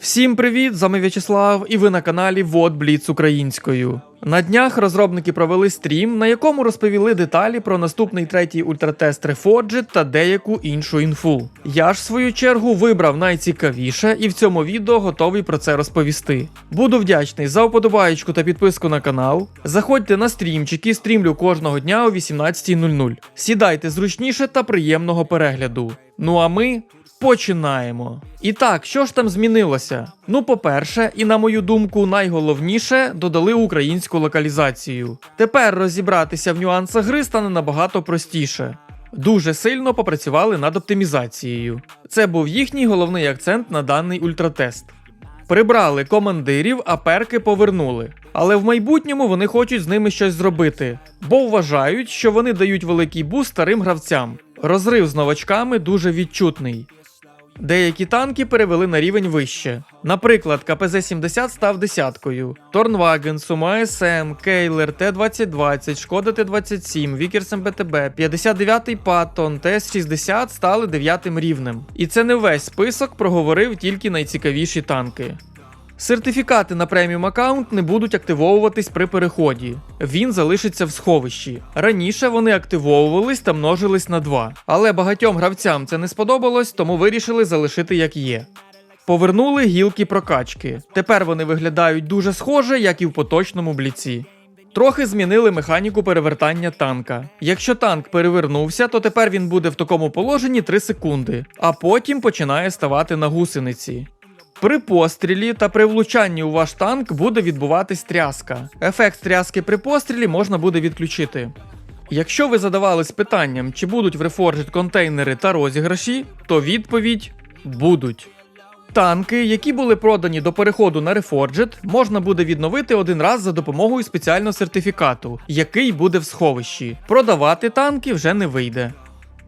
Всім привіт! З вами В'ячеслав, і ви на каналі Вот Бліц українською. На днях розробники провели стрім, на якому розповіли деталі про наступний третій ультратест Reforged та деяку іншу інфу. Я ж в свою чергу вибрав найцікавіше і в цьому відео готовий про це розповісти. Буду вдячний за вподобаєчку та підписку на канал. Заходьте на стрімчики, стрімлю кожного дня о 18.00. Сідайте зручніше та приємного перегляду. Ну а ми Починаємо. І так, що ж там змінилося? Ну, по-перше, і на мою думку, найголовніше додали українську локалізацію. Тепер розібратися в нюансах гри стане набагато простіше. Дуже сильно попрацювали над оптимізацією. Це був їхній головний акцент на даний ультратест. Прибрали командирів, а перки повернули. Але в майбутньому вони хочуть з ними щось зробити, бо вважають, що вони дають великий буст старим гравцям. Розрив з новачками дуже відчутний. Деякі танки перевели на рівень вище. Наприклад, КПЗ-70 став десяткою, Торнваген, Сума СМ, Кейлер, Т-2020, Шкода Т-27, Вікерс МБТБ, 59-й Паттон, ТС-60 стали дев'ятим рівнем. І це не весь список проговорив тільки найцікавіші танки. Сертифікати на преміум аккаунт не будуть активовуватись при переході. Він залишиться в сховищі. Раніше вони активовувались та множились на 2. Але багатьом гравцям це не сподобалось, тому вирішили залишити як є. Повернули гілки прокачки. Тепер вони виглядають дуже схоже, як і в поточному бліці. Трохи змінили механіку перевертання танка. Якщо танк перевернувся, то тепер він буде в такому положенні 3 секунди, а потім починає ставати на гусениці. При пострілі та при влучанні у ваш танк буде відбуватись тряска. Ефект тряски при пострілі можна буде відключити. Якщо ви задавались питанням, чи будуть в Reforged контейнери та розіграші, то відповідь будуть. Танки, які були продані до переходу на Reforged, можна буде відновити один раз за допомогою спеціального сертифікату, який буде в сховищі. Продавати танки вже не вийде.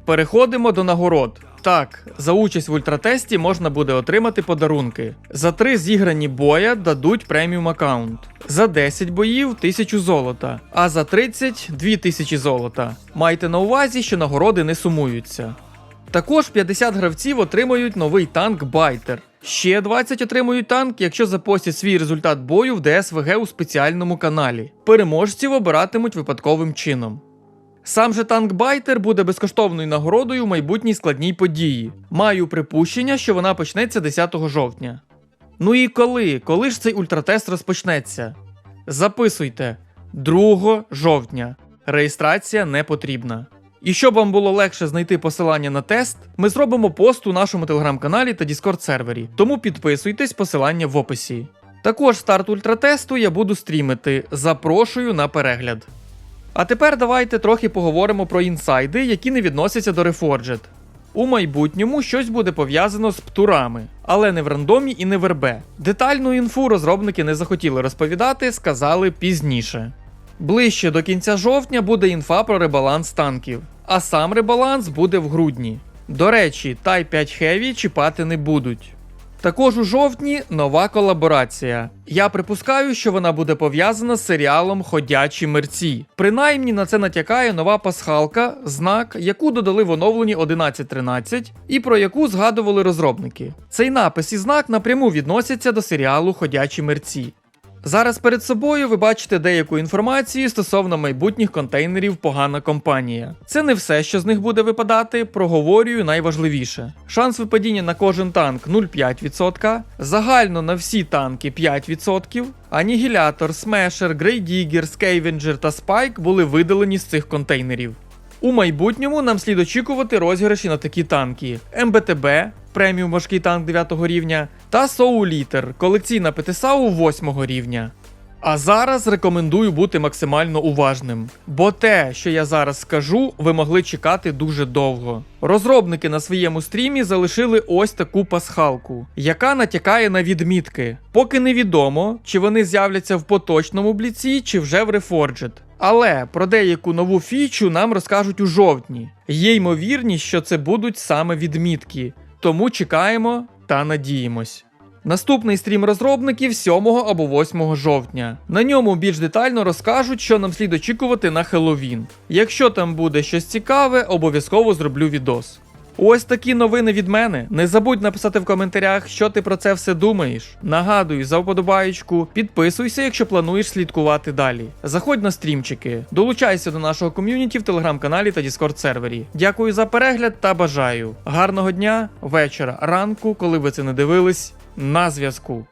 Переходимо до нагород. Так, за участь в ультратесті можна буде отримати подарунки. За 3 зіграні боя дадуть преміум аккаунт. За 10 боїв 1000 золота, а за 30 2000 золота. Майте на увазі, що нагороди не сумуються. Також 50 гравців отримають новий танк Байтер. Ще 20 отримують танк, якщо запостять свій результат бою в ДСВГ у спеціальному каналі. Переможців обиратимуть випадковим чином. Сам же танк Байтер буде безкоштовною нагородою в майбутній складній події. Маю припущення, що вона почнеться 10 жовтня. Ну і коли? Коли ж цей ультратест розпочнеться? Записуйте 2 жовтня. Реєстрація не потрібна. І щоб вам було легше знайти посилання на тест, ми зробимо пост у нашому телеграм-каналі та Discord сервері, тому підписуйтесь, посилання в описі. Також старт ультратесту я буду стрімити. Запрошую на перегляд. А тепер давайте трохи поговоримо про інсайди, які не відносяться до Reforged. У майбутньому щось буде пов'язано з птурами, але не в рандомі і не в РБ. Детальну інфу розробники не захотіли розповідати, сказали пізніше. Ближче до кінця жовтня буде інфа про ребаланс танків, а сам ребаланс буде в грудні. До речі, Type 5 Heavy чіпати не будуть. Також у жовтні нова колаборація. Я припускаю, що вона буде пов'язана з серіалом Ходячі мерці. Принаймні на це натякає нова пасхалка, знак, яку додали в оновленні 11.13 і про яку згадували розробники. Цей напис і знак напряму відносяться до серіалу Ходячі мерці. Зараз перед собою ви бачите деяку інформацію стосовно майбутніх контейнерів погана компанія. Це не все, що з них буде випадати, проговорюю найважливіше. Шанс випадіння на кожен танк 0,5%, загально на всі танки 5%, Анігілятор, Смешер, Грейдігер, Скейвенджер та Спайк були видалені з цих контейнерів. У майбутньому нам слід очікувати розіграші на такі танки: МБТБ, преміум важкий танк 9 рівня, та Соулітер, колекційна ПТСАУ 8 рівня. А зараз рекомендую бути максимально уважним, бо те, що я зараз скажу, ви могли чекати дуже довго. Розробники на своєму стрімі залишили ось таку пасхалку, яка натякає на відмітки. Поки невідомо, чи вони з'являться в поточному бліці, чи вже в Reforged. Але про деяку нову фічу нам розкажуть у жовтні. Є ймовірність, що це будуть саме відмітки, тому чекаємо та надіємось. Наступний стрім розробників 7 або 8 жовтня. На ньому більш детально розкажуть, що нам слід очікувати на Хеллоуін. Якщо там буде щось цікаве, обов'язково зроблю відос. Ось такі новини від мене. Не забудь написати в коментарях, що ти про це все думаєш. Нагадую, за вподобаєчку, підписуйся, якщо плануєш слідкувати далі. Заходь на стрімчики, долучайся до нашого ком'юніті в телеграм-каналі та Діскорд сервері. Дякую за перегляд та бажаю гарного дня, вечора, ранку, коли ви це не дивились. На зв'язку.